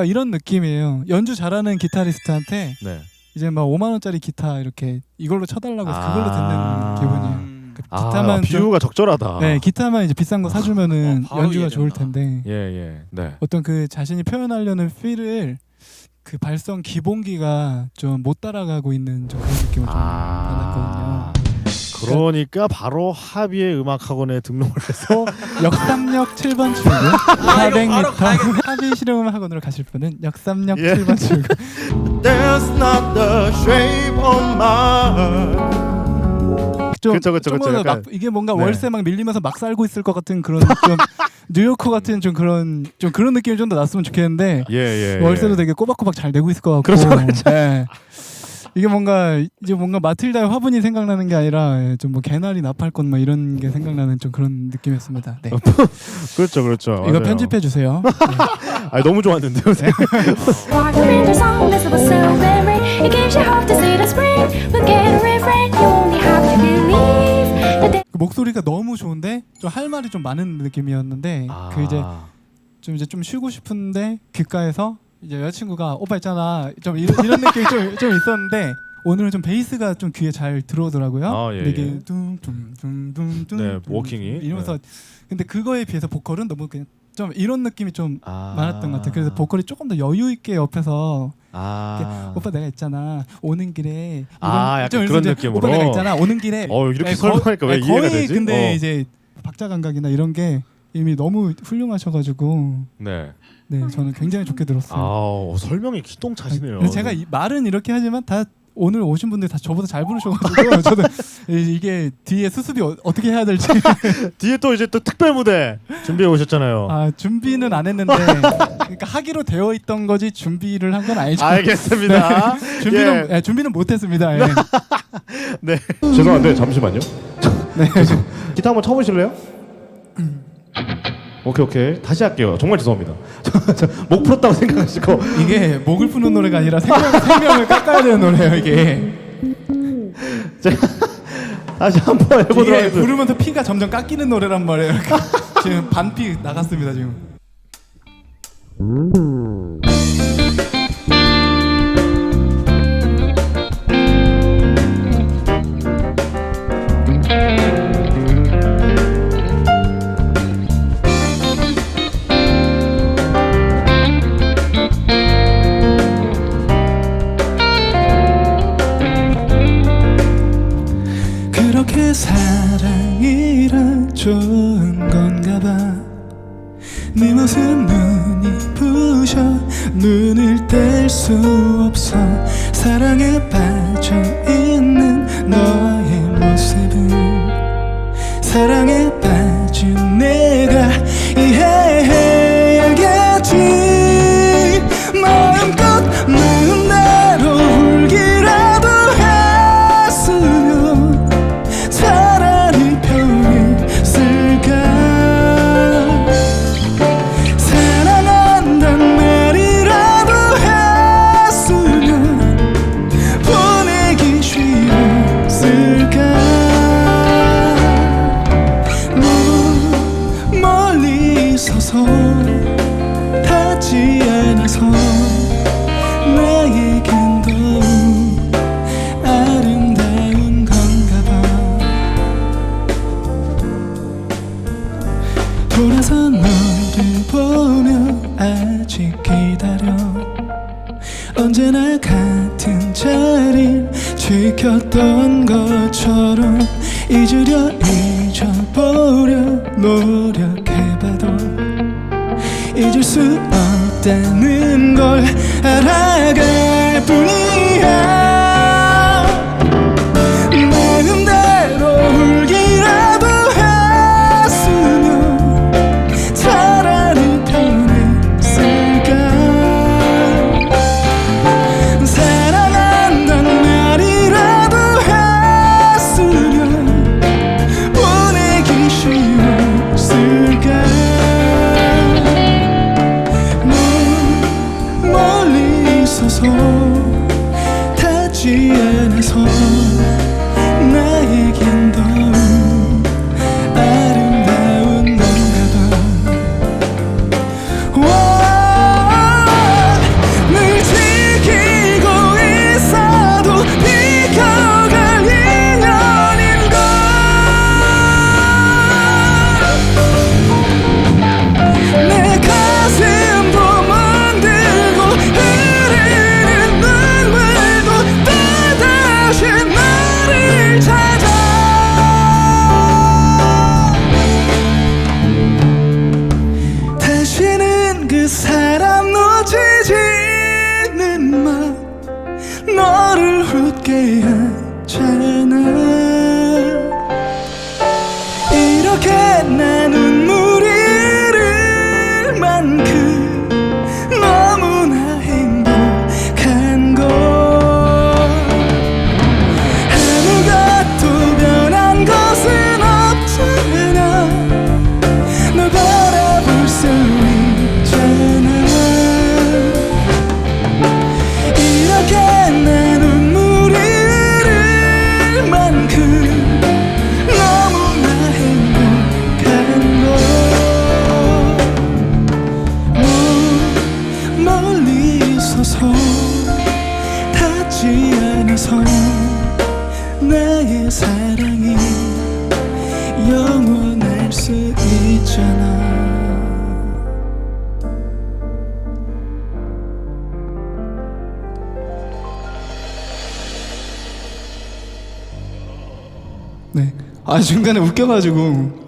그러니까 이런 느낌이에요. 연주 잘하는 기타리스트한테 네. 이제 막 5만 원짜리 기타 이렇게 이걸로 쳐달라고 해서 그걸로 아. 듣는 기분이에요. 음. 그 아, 기타만 좀- 비유가 적절하다. 네 기타만 이제 비싼 거 사주면은 어, 바로 연주가 이해된다. 좋을 텐데 예, 예. 네. 어떤 그 자신이 표현하려는 필을 그 발성 기본기가 좀 못 따라가고 있는 좀 그런 느낌을 좀 아. 그러니까 바로 합의의 음악 학원에 등록을 해서 역삼역 7번 출구 아, 이거 400m 바로 가야겠네. 합의 실용 학원으로 가실 분은 역삼역 예. 7번 출구. 좀, 그쵸, 그쵸, 좀 그쵸. 더 약간- 막- 이게 뭔가 네. 월세 막 밀리면서 막 살고 있을 것 같은 그런 좀 뉴요커 같은 좀 그런 좀 그런 느낌이 좀 더 났으면 좋겠는데 예, 예. 예. 월세도 되게 꼬박꼬박 잘 내고 있을 것 같고 그렇죠, 그렇죠. 예. 이게 뭔가 이제 뭔가 마틸다의 화분이 생각나는 게 아니라 좀 뭐 개나리 나팔꽃 뭐 이런 게 생각나는 좀 그런 느낌이었습니다. 네. 그렇죠, 그렇죠. 이거 맞아요. 편집해 주세요. 아, 너무 좋았는데요. There 그 목소리가 너무 좋은데 좀 할 말이 좀 많은 느낌이었는데 아. 그 이제 좀 이제 좀 쉬고 싶은데 귓가에서 이제 여자친구가 오빠 있잖아 좀 이런, 이런 느낌이 좀, 좀 있었는데 오늘은 좀 베이스가 좀 귀에 잘 들어오더라고요. 아, 예, 이게 예. 네, 워킹이. 이러면서 근데 그거에 비해서 보컬은 너무 그냥 좀 이런 느낌이 좀 아. 많았던 것 같아요. 그래서 보컬이 조금 더 여유 있게 옆에서 아. 오빠 내가 있잖아 오는 길에 아, 약간 좀 그런 이제 느낌으로. 오빠 내가 있잖아 오는 길에 어, 이렇게 네, 설명하니까 왜 네, 이해가 거의 되지? 근데 어. 이제 박자 감각이나 이런 게 이미 너무 훌륭하셔가지고 네. 네 저는 굉장히 좋게 아, 들었어요. 어, 설명이 기똥차시네요. 제가 이, 말은 이렇게 하지만 다 오늘 오신 분들 다 저보다 잘 부르셔가지고 저도 이- 이게 뒤에 수습이 어, 떻게 해야 될지 뒤에 또 이제 또 특별 무대 준비해 오셨잖아요. 아 준비는 안 했는데 그러니까 하기로 되어 있던 거지 준비를 한 건 아니죠. 알겠습니다. 준비는 예. 예, 준비는 못했습니다. 예. 네. 죄송한데 잠시만요. 네. 기타 한번 쳐보실래요? 오케이 오케이 다시 할게요. 정말 죄송합니다. 저, 저, 목 풀었다고 생각하시고 이게 목을 푸는 노래가 아니라 생명, 생명을 깎아야 되는 노래예요 이게. 제가 다시 한번 해보도록 이게 하겠습니다. 부르면서 피가 점점 깎이는 노래란 말이에요. 지금 반피 나갔습니다 지금. 좋은 건가 봐네 모습 눈이 부셔. 눈을 뗄 수 없어. 사랑에 빠져 있는 너 언제나 같은 자리 지켰던 것처럼 잊으려 잊어보려 노력해봐도 잊을 수 없다는 걸 알아갈 뿐이야 웃게 하잖아 이렇게 나 사랑이 영원할 수 있잖아 네. 아 중간에 웃겨가지고